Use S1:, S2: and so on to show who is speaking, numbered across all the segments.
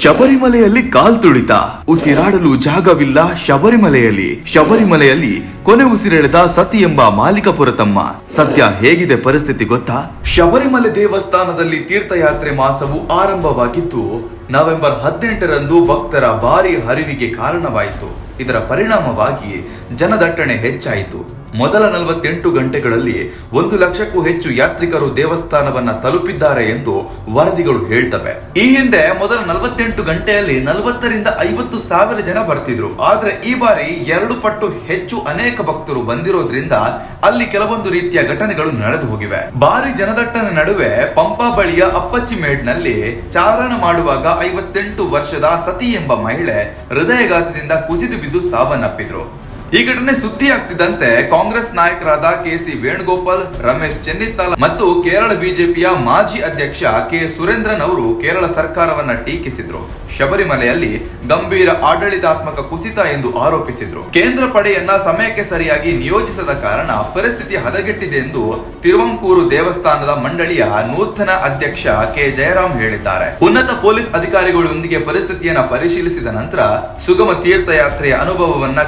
S1: ಶಬರಿಮಲೆಯಲ್ಲಿ ಕಾಲ್ ತುಳಿತ. ಉಸಿರಾಡಲು ಜಾಗವಿಲ್ಲ ಶಬರಿಮಲೆಯಲ್ಲಿ. ಶಬರಿಮಲೆಯಲ್ಲಿ ಕೊನೆ ಉಸಿರೆಳೆದ ಸತಿ ಎಂಬ ಮಾಲಿಕಪುರ ತಮ್ಮ ಸದ್ಯ ಹೇಗಿದೆ ಪರಿಸ್ಥಿತಿ ಗೊತ್ತಾ? ಶಬರಿಮಲೆ ದೇವಸ್ಥಾನದಲ್ಲಿ ತೀರ್ಥಯಾತ್ರೆ ಮಾಸವು ಆರಂಭವಾಗಿದ್ದು, ನವೆಂಬರ್ ಹದಿನೆಂಟರಂದು ಭಕ್ತರ ಭಾರಿ ಹರಿವಿಗೆ ಕಾರಣವಾಯಿತು. ಇದರ ಪರಿಣಾಮವಾಗಿ ಜನದಟ್ಟಣೆ ಹೆಚ್ಚಾಯಿತು. ಮೊದಲ ನಲವತ್ತೆಂಟು ಗಂಟೆಗಳಲ್ಲಿ ಒಂದು ಲಕ್ಷಕ್ಕೂ ಹೆಚ್ಚು ಯಾತ್ರಿಕರು ದೇವಸ್ಥಾನವನ್ನ ತಲುಪಿದ್ದಾರೆ ಎಂದು ವರದಿಗಳು ಹೇಳ್ತವೆ. ಈ ಹಿಂದೆ ಮೊದಲ ನಲವತ್ತೆಂಟು ಗಂಟೆಯಲ್ಲಿ ನಲವತ್ತರಿಂದ ಐವತ್ತು ಸಾವಿರ ಜನ ಬರ್ತಿದ್ರು. ಆದ್ರೆ ಈ ಬಾರಿ ಎರಡು ಪಟ್ಟು ಹೆಚ್ಚು ಅನೇಕ ಭಕ್ತರು ಬಂದಿರೋದ್ರಿಂದ ಅಲ್ಲಿ ಕೆಲವೊಂದು ರೀತಿಯ ಘಟನೆಗಳು ನಡೆದು ಹೋಗಿವೆ. ಭಾರಿ ಜನದಟ್ಟನ ನಡುವೆ ಪಂಪಾ ಬಳಿಯ ಅಪ್ಪಚ್ಚಿ ಮೇಡ್ನಲ್ಲಿ ಚಾರಣ ಮಾಡುವಾಗ ಐವತ್ತೆಂಟು ವರ್ಷದ ಸತಿ ಎಂಬ ಮಹಿಳೆ ಹೃದಯಘಾತದಿಂದ ಕುಸಿದು ಬಿದ್ದು ಸಾವನ್ನಪ್ಪಿದ್ರು. ಈ ಘಟನೆ ಸುದ್ದಿ ಆಗ್ತಿದ್ದಂತೆ ಕಾಂಗ್ರೆಸ್ ನಾಯಕರಾದ ಕೆ ಸಿ ವೇಣುಗೋಪಾಲ್, ರಮೇಶ್ ಚೆನ್ನಿತ್ತಾಲ ಮತ್ತು ಕೇರಳ ಬಿಜೆಪಿಯ ಮಾಜಿ ಅಧ್ಯಕ್ಷ ಕೆ ಸುರೇಂದ್ರನ್ ಅವರು ಕೇರಳ ಸರ್ಕಾರವನ್ನ ಟೀಕಿಸಿದ್ರು. ಶಬರಿಮಲೆಯಲ್ಲಿ ಗಂಭೀರ ಆಡಳಿತಾತ್ಮಕ ಕುಸಿತ ಎಂದು ಆರೋಪಿಸಿದ್ರು. ಕೇಂದ್ರ ಪಡೆಯನ್ನ ಸಮಯಕ್ಕೆ ಸರಿಯಾಗಿ ನಿಯೋಜಿಸದ ಕಾರಣ ಪರಿಸ್ಥಿತಿ ಹದಗೆಟ್ಟಿದೆ ಎಂದು ತಿರುವಂಕೂರು ದೇವಸ್ಥಾನದ ಮಂಡಳಿಯ ನೂತನ ಅಧ್ಯಕ್ಷ ಕೆ ಜಯರಾಮ್ ಹೇಳಿದ್ದಾರೆ. ಉನ್ನತ ಪೊಲೀಸ್ ಅಧಿಕಾರಿಗಳೊಂದಿಗೆ ಪರಿಸ್ಥಿತಿಯನ್ನ ಪರಿಶೀಲಿಸಿದ ನಂತರ ಸುಗಮ ತೀರ್ಥಯಾತ್ರೆಯ ಅನುಭವವನ್ನ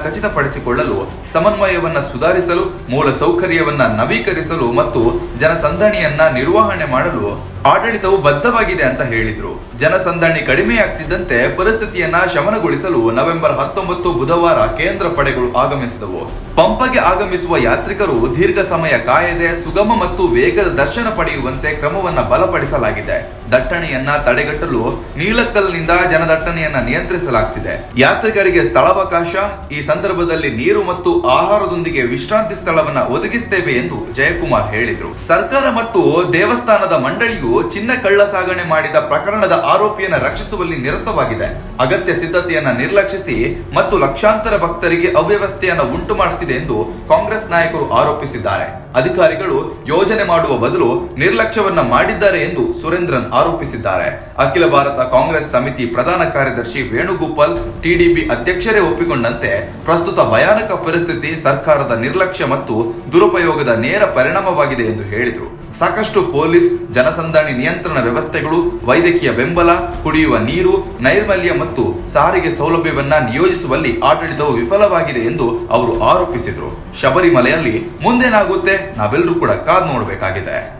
S1: ಖಚಿತಪಡಿಸಿಕೊಳ್ಳಲು ಸಮನ್ವಯವನ್ನ ಸುಧಾರಿಸಲು ಮೂಲ ಸೌಕರ್ಯವನ್ನ ನವೀಕರಿಸಲು ಮತ್ತು ಜನಸಂದಣಿಯನ್ನ ನಿರ್ವಹಣೆ ಮಾಡಲು ಆಡಳಿತವು ಬದ್ಧವಾಗಿದೆ ಅಂತ ಹೇಳಿದ್ರು. ಜನಸಂದಣಿ ಕಡಿಮೆಯಾಗ್ತಿದ್ದಂತೆ ಪರಿಸ್ಥಿತಿಯನ್ನ ಶಮನಗೊಳಿಸಲು ನವೆಂಬರ್ ಹತ್ತೊಂಬತ್ತು ಬುಧವಾರ ಕೇಂದ್ರ ಪಡೆಗಳು ಆಗಮಿಸಿದವು. ಪಂಪಗೆ ಆಗಮಿಸುವ ಯಾತ್ರಿಕರು ದೀರ್ಘ ಸಮಯ ಕಾಯದೆ ಸುಗಮ ಮತ್ತು ವೇಗದ ದರ್ಶನ ಪಡೆಯುವಂತೆ ಕ್ರಮವನ್ನ ಬಲಪಡಿಸಲಾಗಿದೆ. ದಟ್ಟಣೆಯನ್ನ ತಡೆಗಟ್ಟಲು ನೀಲಕ್ಕಲ್ನಿಂದ ಜನದಟ್ಟಣೆಯನ್ನ ನಿಯಂತ್ರಿಸಲಾಗ್ತಿದೆ. ಯಾತ್ರಿಕರಿಗೆ ಸ್ಥಳಾವಕಾಶ, ಈ ಸಂದರ್ಭದಲ್ಲಿ ನೀರು ಮತ್ತು ಆಹಾರದೊಂದಿಗೆ ವಿಶ್ರಾಂತಿ ಸ್ಥಳವನ್ನ ಒದಗಿಸುತ್ತೇವೆ ಎಂದು ಜಯಕುಮಾರ್ ಹೇಳಿದ್ರು. ಸರ್ಕಾರ ಮತ್ತು ದೇವಸ್ಥಾನದ ಮಂಡಳಿಯು ಚಿನ್ನ ಕಳ್ಳ ಸಾಗಣೆ ಮಾಡಿದ ಪ್ರಕರಣದ ಆರೋಪಿಯನ್ನ ರಕ್ಷಿಸುವಲ್ಲಿ ನಿರತವಾಗಿದೆ. ಅಗತ್ಯ ಸಿದ್ಧತೆಯನ್ನ ನಿರ್ಲಕ್ಷಿಸಿ ಮತ್ತು ಲಕ್ಷಾಂತರ ಭಕ್ತರಿಗೆ ಅವ್ಯವಸ್ಥೆಯನ್ನು ಉಂಟು ಮಾಡುತ್ತಿದೆ ಎಂದು ಕಾಂಗ್ರೆಸ್ ನಾಯಕರು ಆರೋಪಿಸಿದ್ದಾರೆ. ಅಧಿಕಾರಿಗಳು ಯೋಜನೆ ಮಾಡುವ ಬದಲು ನಿರ್ಲಕ್ಷ್ಯವನ್ನ ಮಾಡಿದ್ದಾರೆ ಎಂದು ಸುರೇಂದ್ರನ್ ಆರೋಪಿಸಿದ್ದಾರೆ. ಅಖಿಲ ಭಾರತ ಕಾಂಗ್ರೆಸ್ ಸಮಿತಿ ಪ್ರಧಾನ ಕಾರ್ಯದರ್ಶಿ ವೇಣುಗೋಪಾಲ್ ಟಿಡಿಬಿ ಅಧ್ಯಕ್ಷರೇ ಒಪ್ಪಿಕೊಂಡಂತೆ ಪ್ರಸ್ತುತ ಭಯಾನಕ ಪರಿಸ್ಥಿತಿ ಸರ್ಕಾರದ ನಿರ್ಲಕ್ಷ್ಯ ಮತ್ತು ದುರುಪಯೋಗದ ನೇರ ಪರಿಣಾಮವಾಗಿದೆ ಎಂದು ಹೇಳಿದರು. ಸಾಕಷ್ಟು ಪೊಲೀಸ್, ಜನಸಂದಣಿ ನಿಯಂತ್ರಣ ವ್ಯವಸ್ಥೆಗಳು, ವೈದ್ಯಕೀಯ ಬೆಂಬಲ, ಕುಡಿಯುವ ನೀರು, ನೈರ್ಮಲ್ಯ ಮತ್ತು ಸಾರಿಗೆ ಸೌಲಭ್ಯವನ್ನ ನಿಯೋಜಿಸುವಲ್ಲಿ ಆಡಳಿತವು ವಿಫಲವಾಗಿದೆ ಎಂದು ಅವರು ಆರೋಪಿಸಿದರು. ಶಬರಿಮಲೆಯಲ್ಲಿ ಮುಂದೇನಾಗುತ್ತೆ? ನಾವೆಲ್ಲರೂ ಕೂಡ ಕಾದ್ ನೋಡಬೇಕಾಗಿದೆ.